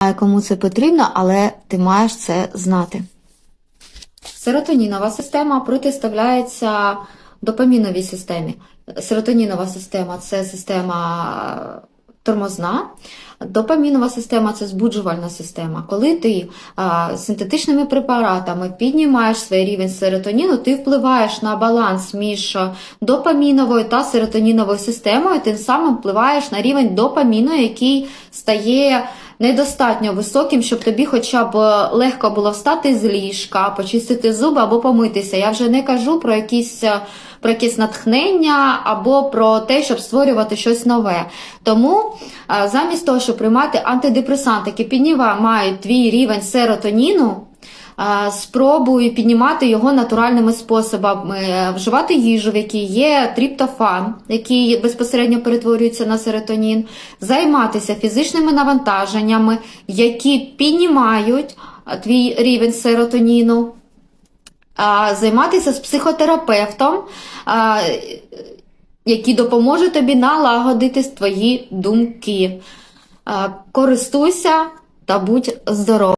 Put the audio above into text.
знаю, кому це потрібно, але ти маєш це знати. Серотонінова система протиставляється допаміновій системі. Серотонінова система це система тормозна. Допамінова система це збуджувальна система. Коли ти а, синтетичними препаратами піднімаєш свій рівень серотоніну, ти впливаєш на баланс між допаміновою та серотоніновою системою, тим самим впливаєш на рівень допаміну, який стає недостатньо високим, щоб тобі хоча б легко було встати з ліжка, почистити зуби або помитися. Я вже не кажу про якісь. е, Про якісь натхнення або про те, щоб створювати щось нове. Тому е, замість того, щоб приймати антидепресанти, які піднімають твій рівень серотоніну, е, спробуй піднімати його натуральними способами, Е, вживати їжу, в якій є тріптофан, який безпосередньо перетворюється на серотонін, займатися фізичними навантаженнями, які піднімають твій рівень серотоніну займатися з психотерапевтом, який допоможе тобі налагодити твої думки. Користуйся та будь здоров.